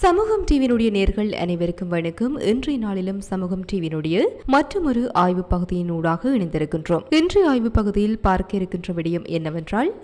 சமூகம் டிவியினுடைய நேர்கள் அனைவருக்கும் வணக்கம். இன்றைய நாளிலும் சமூகம் டிவியினுடைய மற்றொரு ஆய்வு பகுதியினூடாக இணைந்திருக்கின்றோம். இன்றைய ஆய்வு பகுதியில் பார்க்க இருக்கின்ற விடயம் என்னவென்றால்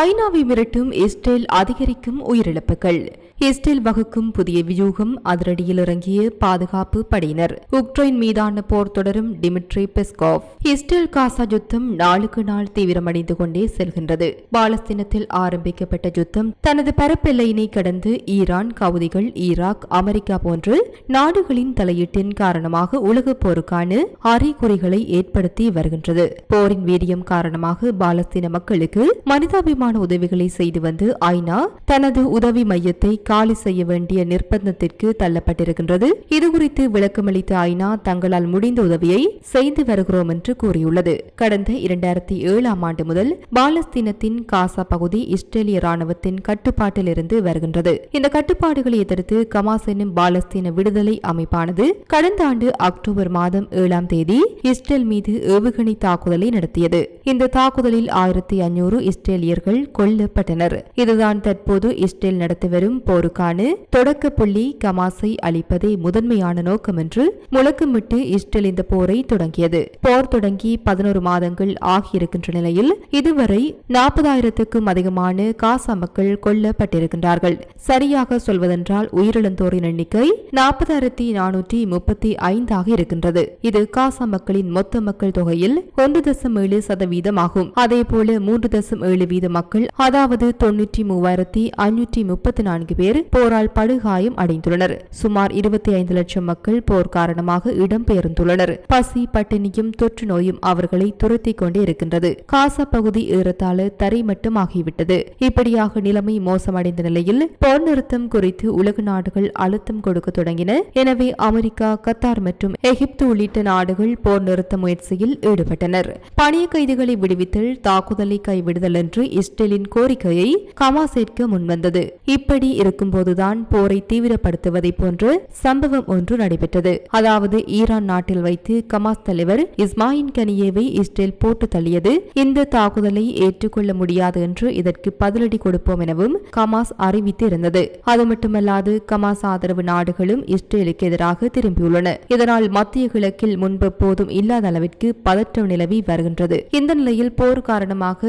ஐநாவை மிரட்டும் இஸ்ரேல் அதிகரிக்கும் உயிரிழப்புகள். இஸ்ரேல் வகுக்கும் புதிய வியூகம் அதிரடியில் இறங்கிய பாதுகாப்பு படையினர். உக்ரைன் மீதான போர் தொடரும் டிமிட்ரி பெஸ்கோவ். இஸ்ரேல் காசா யுத்தம் நாளுக்கு நாள் தீவிரமடைந்து கொண்டே செல்கின்றது. பாலஸ்தீனத்தில் ஆரம்பிக்கப்பட்ட யுத்தம் தனது பரப்பெல்லையினை கடந்து ஈரான் கவுதிகள் ஈராக் அமெரிக்கா போன்று நாடுகளின் தலையீட்டின் காரணமாக உலகப் போருக்கான அறிகுறிகளை ஏற்படுத்தி வருகின்றது. போரின் வீரியம் காரணமாக பாலஸ்தீன மக்களுக்கு மனிதாபிமான உதவிகளை செய்து வந்து ஐநா தனது உதவி மையத்தை காலி செய்ய வேண்டிய நிர்பந்தத்திற்கு தள்ளப்பட்டிருக்கின்றது. இதுகுறித்து விளக்கமளித்த ஐநா தங்களால் முடிந்த உதவியை செய்து வருகிறோம் என்று கூறியுள்ளது. கடந்த இரண்டாயிரத்தி ஏழாம் ஆண்டு முதல் பாலஸ்தீனத்தின் காசா பகுதி இஸ்ரேலிய ராணுவத்தின் கட்டுப்பாட்டில் இருந்து வருகின்றது. இந்த கட்டுப்பாடுகளை எதிர்த்து கமாஸ் என்னும் பாலஸ்தீன விடுதலை அமைப்பானது கடந்த ஆண்டு அக்டோபர் மாதம் ஏழாம் தேதி இஸ்ரேல் மீது ஏவுகணை தாக்குதலை நடத்தியது. இந்த தாக்குதலில் ஆயிரத்தி ஐநூறு இஸ்ரேலியர்கள் வீரர்கள் கொல்லப்பட்டனர். இதுதான் தற்போது இஸ்ரேல் நடத்தி வரும் போருக்கான தொடக்க புள்ளி கமாஸை அளிப்பதே முதன்மையான நோக்கம் என்று முழக்கமிட்டு இஸ்ரேல் இந்த போரை தொடங்கியது. போர் தொடங்கி பதினோரு மாதங்கள் ஆகியிருக்கின்ற நிலையில் இதுவரை நாற்பதாயிரத்துக்கும் அதிகமான காசா மக்கள் கொல்லப்பட்டிருக்கின்றார்கள். சரியாக சொல்வதென்றால் உயிரிழந்தோரின் எண்ணிக்கை நாற்பதாயிரத்தி நானூற்றி முப்பத்தி ஐந்தாக இருக்கின்றது. இது காசா மக்களின் மொத்த மக்கள் தொகையில் ஒன்று தசம் ஏழு சதவீதம் ஆகும் அதேபோல மூன்று தசம் ஏழு வீத மக்கள் அதாவது தொன்னூற்றி மூவாயிரத்தி ஐநூற்றி முப்பத்தி நான்கு பேர் போரால் படுகாயம் அடைந்துள்ளனர். சுமார் இருபத்தி ஐந்து லட்சம் மக்கள் போர் காரணமாக இடம்பெயர்ந்துள்ளனர். பசி பட்டினியும் தொற்று நோயும் அவர்களை துரத்தி கொண்டே இருக்கின்றது. காசா பகுதி ஏறத்தாழ தரைமட்டமாகிவிட்டது இப்படியாக நிலைமை மோசமடைந்த நிலையில் போர் நிறுத்தம் குறித்து உலக நாடுகள் அழுத்தம் கொடுக்க தொடங்கின. எனவே அமெரிக்கா கத்தார் மற்றும் எகிப்து உள்ளிட்ட நாடுகள் போர் நிறுத்த முயற்சியில் ஈடுபட்டனர். பணிய கைதிகளை விடுவித்தல் தாக்குதலை கைவிடுதல் என்று இஸ்ரேலின் கோரிக்கையை கமாஸ் ஏற்க முன்வந்தது. இப்படி இருக்கும்போதுதான் போரை தீவிரப்படுத்துவதை போன்று சம்பவம் ஒன்று நடைபெற்றது. அதாவது ஈரான் நாட்டில் வைத்து கமாஸ் தலைவர் இஸ்மாயின் கனியேவை இஸ்ரேல் போட்டு தள்ளியது. இந்த தாக்குதலை ஏற்றுக்கொள்ள முடியாது என்று இதற்கு பதிலடி கொடுப்போம் எனவும் கமாஸ் அறிவித்து இருந்தது அது மட்டுமல்லாது கமாஸ் ஆதரவு நாடுகளும் இஸ்ரேலுக்கு எதிராக திரும்பியுள்ளன. இதனால் மத்திய கிழக்கில் முன்பு போதும் இல்லாத அளவிற்கு பதற்றம் நிலவி வருகின்றது. இந்த நிலையில் போர் காரணமாக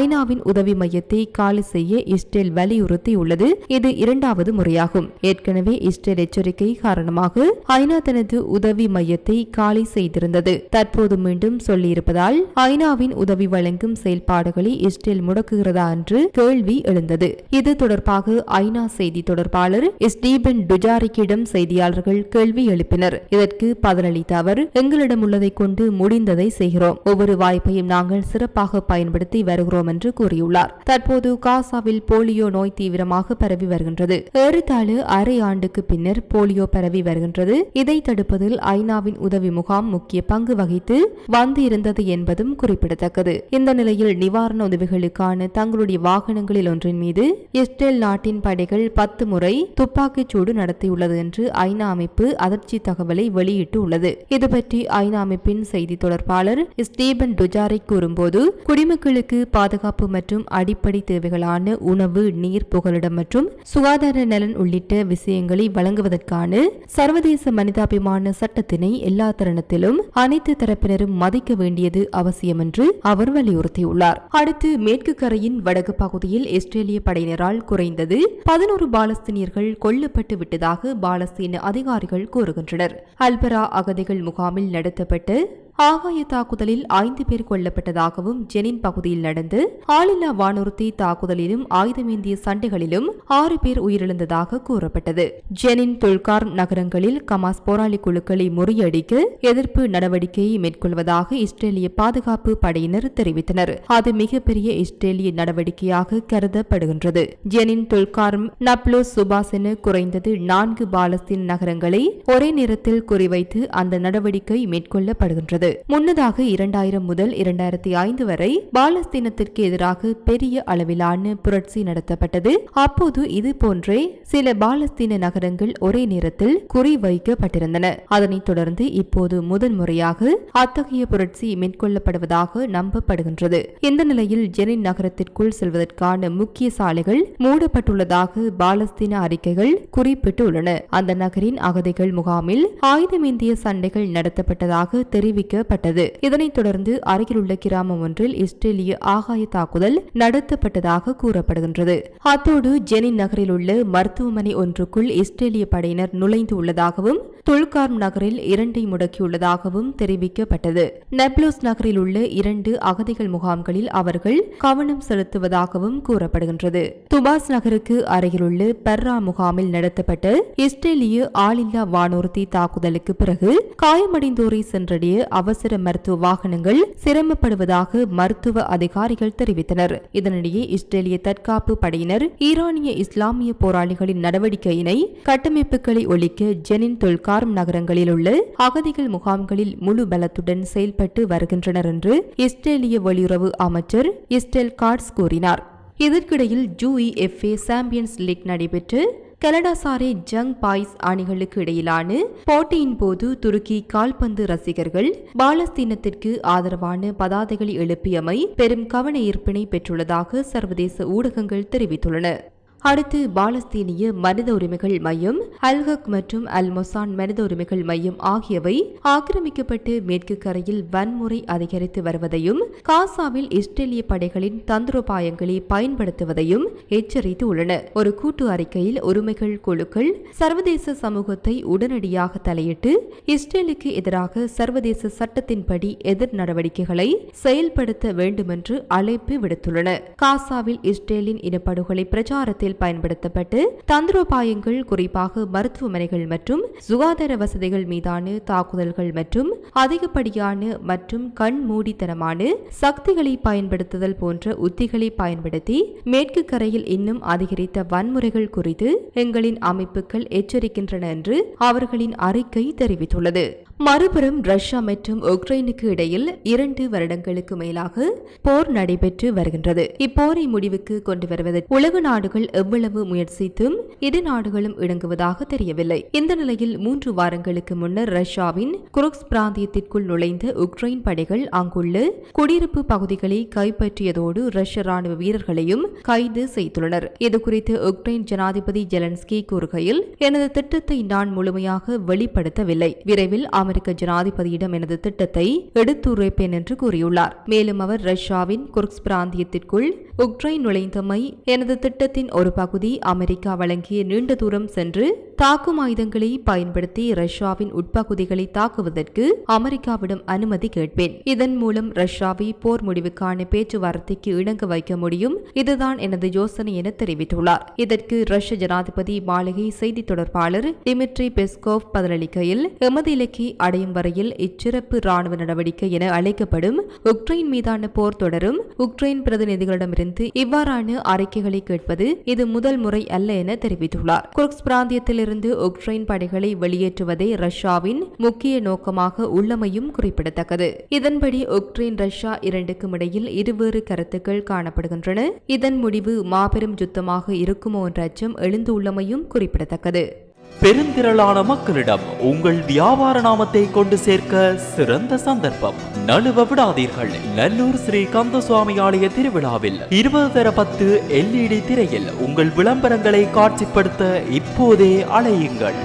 ஐநாவின் உதவி மையத்தை காலி செய்ய இஸ்ரேல் வலியுறுத்தியுள்ளது. இது இரண்டாவது முறையாகும். ஏற்கனவே இஸ்ரேல் எச்சரிக்கை காரணமாக ஐநா தனது உதவி மையத்தை காலி செய்திருந்தது. தற்போது மீண்டும் சொல்லியிருப்பதால் ஐநாவின் உதவி வழங்கும் செயல்பாடுகளை இஸ்ரேல் முடக்குகிறதா என்று கேள்வி எழுந்தது. இது தொடர்பாக ஐநா செய்தி தொடர்பாளர் ஸ்டீபன் டுஜாரிக்கிடம் செய்தியாளர்கள் கேள்வி எழுப்பினர். இதற்கு பதிலளித்த அவர் எங்களிடம் உள்ளதை கொண்டு முடிந்ததை செய்கிறோம். ஒவ்வொரு வாய்ப்பையும் நாங்கள் சிறப்பாக பயன்படுத்தி வருகிறோம் என்று கூறியுள்ளார். தற்போது காசாவில் போலியோ நோய் தீவிரமாக பரவி வருகின்றது. ஏறத்தாழ அரை ஆண்டுக்கு பின்னர் போலியோ பரவி வருகின்றது. இதை தடுப்பதில் ஐநாவின் உதவி முகாம் முக்கிய பங்கு வகித்து வந்து இருந்தது என்பதும் குறிப்பிடத்தக்கது. இந்த நிலையில் நிவாரண உதவிகளுக்கான தங்களுடைய வாகனங்களில் ஒன்றின் மீது இஸ்ரேல் நாட்டின் படைகள் பத்து முறை துப்பாக்கிச் சூடு நடத்தியுள்ளது என்று ஐநா அமைப்பு அதிர்ச்சி தகவலை வெளியிட்டு உள்ளது இதுபற்றி ஐநா அமைப்பின் செய்தி தொடர்பாளர் ஸ்டீபன் டுஜாரை கூறும்போது குடிமக்களுக்கு பாதுகாப்பு மற்றும் அடிப்படை தேவைகளான உணவு நீர் புகலிடம் மற்றும் சுகாதார நலன் உள்ளிட்ட விஷயங்களை வழங்குவதற்கான சர்வதேச மனிதாபிமான சட்டத்தினை எல்லா தருணத்திலும் அனைத்து தரப்பினரும் மதிக்க வேண்டியது அவசியம் என்று அவர் வலியுறுத்தியுள்ளார். அடுத்து மேற்கு கரையின் வடக்கு பகுதியில் இஸ்ரேலிய படையினரால் குறைந்தது பதினோரு பாலஸ்தீனியர்கள் கொல்லப்பட்டு விட்டதாக பாலஸ்தீன அதிகாரிகள் கூறுகின்றனர். அல்பரா அகதிகள் முகாமில் நடத்தப்பட்ட ஆகாய தாக்குதலில் ஐந்து பேர் கொல்லப்பட்டதாகவும் ஜெனின் பகுதியில் நடந்து ஆளில்லா வானூர்தி தாக்குதலிலும் ஆயுதமேந்திய சண்டைகளிலும் ஆறு பேர் உயிரிழந்ததாக கூறப்பட்டது. ஜெனின் துல்கார் நகரங்களில் கமாஸ் போராளி குழுக்களை முறியடிக்க எதிர்ப்பு நடவடிக்கையை மேற்கொள்வதாக இஸ்ரேலிய பாதுகாப்பு படையினர் தெரிவித்தனர். அது மிகப்பெரிய இஸ்ரேலிய நடவடிக்கையாக கருதப்படுகின்றது. ஜெனின் துல்கார்ம் நப்லோஸ் சுபாஸ் என குறைந்தது நான்கு பாலஸ்தீன் நகரங்களை ஒரே நேரத்தில் குறிவைத்து அந்த நடவடிக்கை மேற்கொள்ளப்படுகின்றது. முன்னதாக இரண்டாயிரம் முதல் இரண்டாயிரத்தி ஐந்து வரை பாலஸ்தீனத்திற்கு எதிராக பெரிய அளவிலான புரட்சி நடத்தப்பட்டது. அப்போது இது போன்றே சில பாலஸ்தீன நகரங்கள் ஒரே நேரத்தில் குறிவைக்கப்பட்டிருந்தன. அதனைத் தொடர்ந்து இப்போது முதன்முறையாக அத்தகைய புரட்சி மேற்கொள்ளப்படுவதாக நம்பப்படுகின்றது. இந்த நிலையில் ஜெனின் நகரத்திற்குள் செல்வதற்கான முக்கிய சாலைகள் மூடப்பட்டுள்ளதாக பாலஸ்தீன அறிக்கைகள் குறிப்பிட்டுள்ளன. அந்த நகரின் அகதிகள் முகாமில் ஆயுதமேந்திய சண்டைகள் நடத்தப்பட்டதாக தெரிவிக்க தெரிவிக்கப்பட்டது இதனைத் தொடர்ந்து அருகிலுள்ள கிராமம் ஒன்றில் இஸ்ரேலிய ஆகாய தாக்குதல் நடத்தப்பட்டதாக கூறப்படுகின்றது. அத்தோடு ஜெனின் நகரில் உள்ள மருத்துவமனை ஒன்றுக்குள் இஸ்ரேலிய படையினர் நுழைந்து உள்ளதாகவும் துல்கார்ம் நகரில் இரண்டை முடக்கியுள்ளதாகவும் தெரிவிக்கப்பட்டது. நெப்லோஸ் நகரில் உள்ள இரண்டு அகதிகள் முகாம்களில் அவர்கள் கவனம் செலுத்துவதாகவும் கூறப்படுகின்றது. துபாஸ் நகருக்கு அருகிலுள்ள பெர்ரா முகாமில் நடத்தப்பட்ட இஸ்ரேலிய ஆளில்லா வானூர்தி தாக்குதலுக்கு பிறகு காயமடைந்தோரை சென்றடைய அவசர மருத்துவ வாகனங்கள் சிரமப்படுவதாக மருத்துவ அதிகாரிகள் தெரிவித்தனர். இதனிடையே இஸ்ரேலிய தற்காப்பு படையினர் ஈரானிய இஸ்லாமிய போராளிகளின் நடவடிக்கையினை கட்டமைப்புகளை ஒழிக்க ஜெனின் தொல்கா கார்ம் நகரங்களில் உள்ள அகதிகள் முகாம்களில் முழு பலத்துடன் செயல்பட்டு வருகின்றனர் என்று இஸ்ரேலிய வெளியுறவு அமைச்சர் இஸ்டெல் கார்ட்ஸ் கூறினார். இதற்கிடையில் ஜூஇஎஃப்ஏ சாம்பியன்ஸ் லீக் நடைபெற்று கனடாசாரே ஜங் பாய்ஸ் அணிகளுக்கு இடையிலான போட்டியின் போது துருக்கி கால்பந்து ரசிகர்கள் பாலஸ்தீனத்திற்கு ஆதரவான பதாதைகளை எழுப்பியமை பெரும் கவன ஈர்ப்பினை பெற்றுள்ளதாக சர்வதேச ஊடகங்கள் தெரிவித்துள்ளன. அடுத்து பாலஸ்தீனிய மனித உரிமைகள் மையம் அல்ஹக் மற்றும் அல் மொசான் மனித உரிமைகள் மையம் ஆகியவை ஆக்கிரமிக்கப்பட்டு மேற்கு கரையில் வன்முறை அதிகரித்து வருவதையும் காசாவில் இஸ்ரேலிய படைகளின் தந்திரோபாயங்களை பயன்படுத்துவதையும் எச்சரித்து உள்ளன. ஒரு கூட்டு அறிக்கையில் உரிமைகள் குழுக்கள் சர்வதேச சமூகத்தை உடனடியாக தலையிட்டு இஸ்ரேலுக்கு எதிராக சர்வதேச சட்டத்தின்படி எதிர் நடவடிக்கைகளை செயல்படுத்த வேண்டுமென்று அழைப்பு விடுத்துள்ளன. காசாவில் இஸ்ரேலின் இனப்படுகொலை பிரச்சாரத்தில் முறையில் பயன்படுத்தப்பட்டு தந்திரோபாயங்கள் குறிப்பாக மருத்துவமனைகள் மற்றும் சுகாதார வசதிகள் மீதான தாக்குதல்கள் மற்றும் அதிகப்படியான மற்றும் கண்மூடித்தனமான சக்திகளை பயன்படுத்துதல் போன்ற உத்திகளை பயன்படுத்தி மேற்கு கரையில் இன்னும் அதிகரித்த வன்முறைகள் குறித்து எங்களின் அமைப்புகள் எச்சரிக்கின்றன என்று அவர்களின் அறிக்கை தெரிவித்துள்ளது. மறுபுறம் ரஷ்யா மற்றும் உக்ரைனுக்கு இடையில் இரண்டு வருடங்களுக்கு மேலாக போர் நடைபெற்று வருகின்றது. இப்போரை முடிவுக்கு கொண்டு வருவதற்கு உலக நாடுகள் எவ்வளவு முயற்சித்தும் இரு நாடுகளும் இணங்குவதாக தெரியவில்லை. இந்த நிலையில் மூன்று வாரங்களுக்கு முன்னர் ரஷ்யாவின் குருக்ஸ் பிராந்தியத்திற்குள் நுழைந்த உக்ரைன் படைகள் அங்குள்ள குடியிருப்பு பகுதிகளை கைப்பற்றியதோடு ரஷ்ய ராணுவ வீரர்களையும் கைது செய்துள்ளனர். இதுகுறித்து உக்ரைன் ஜனாதிபதி ஜெலன்ஸ்கி கூறுகையில் எனது திட்டத்தை நான் முழுமையாக வெளிப்படுத்தவில்லை. விரைவில் அமெரிக்க ஜனாதிபதியிடம் எனது திட்டத்தை எடுத்துரைப்பேன் என்று கூறியுள்ளார். மேலும் அவர் ரஷ்யாவின் குர்க்ஸ் பிராந்தியத்திற்குள் உக்ரைன் நுழைந்தமை எனது திட்டத்தின் ஒரு பகுதி அமெரிக்கா வழங்கிய நீண்ட தூரம் சென்று தாக்கும் ஆயுதங்களை பயன்படுத்தி ரஷ்யாவின் உட்பகுதிகளை தாக்குவதற்கு அமெரிக்காவிடம் அனுமதி கேட்பேன். இதன் மூலம் ரஷ்யாவை போர் முடிவுக்கான பேச்சுவார்த்தைக்கு இணங்க வைக்க முடியும். இதுதான் எனது யோசனை என தெரிவித்துள்ளார். இதற்கு ரஷ்ய ஜனாதிபதி மாளிகை செய்தி தொடர்பாளர் டிமிட்ரி பெஸ்கோவ் பதிலளிக்கையில் எமது இலக்கை அடையும் வரையில் இச்சிறப்பு ராணுவ நடவடிக்கை என அழைக்கப்படும் உக்ரைன் மீதான போர் தொடரும் உக்ரைன் பிரதிநிதிகளிடமிருந்து இவ்வாறான அறிக்கைகளை கேட்பது இது முதல் முறை அல்ல என தெரிவித்துள்ளார். குர்க்ஸ் பிராந்தியத்திலிருந்து உக்ரைன் படைகளை வெளியேற்றுவதே ரஷ்யாவின் முக்கிய நோக்கமாக உள்ளமையும் குறிப்பிடத்தக்கது. இதன்படி உக்ரைன் ரஷ்யா இரண்டுக்கும் இடையில் இருவேறு கருத்துக்கள் காணப்படுகின்றன. இதன் முடிவு மாபெரும் யுத்தமாக இருக்குமோ என்ற அச்சம் எழுந்துள்ளமையும் குறிப்பிடத்தக்கது. பெருந்திரளான மக்களிடம் உங்கள் வியாபார நாமத்தை கொண்டு சேர்க்க சிறந்த சந்தர்ப்பம். நழுவ விடாதீர்கள். நல்லூர் ஸ்ரீ கந்தசுவாமி ஆலய திருவிழாவில் இருபது தர பத்து எல்இடி திரையில் உங்கள் விளம்பரங்களை காட்சிப்படுத்த இப்போதே அலையுங்கள்.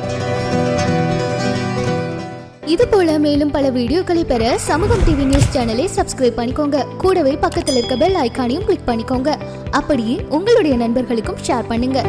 இது போல மேலும் பல வீடியோக்களை பெற சமூகம் டிவி நியூஸ் சேனலை சப்ஸ்கிரைப் பண்ணிக்கோங்க. கூடவே பக்கத்தில் இருக்க பெல் ஐக்கானையும் கிளிக் பண்ணிக்கோங்க. அப்படியே உங்களுடைய நண்பர்களுக்கும் ஷேர் பண்ணுங்க.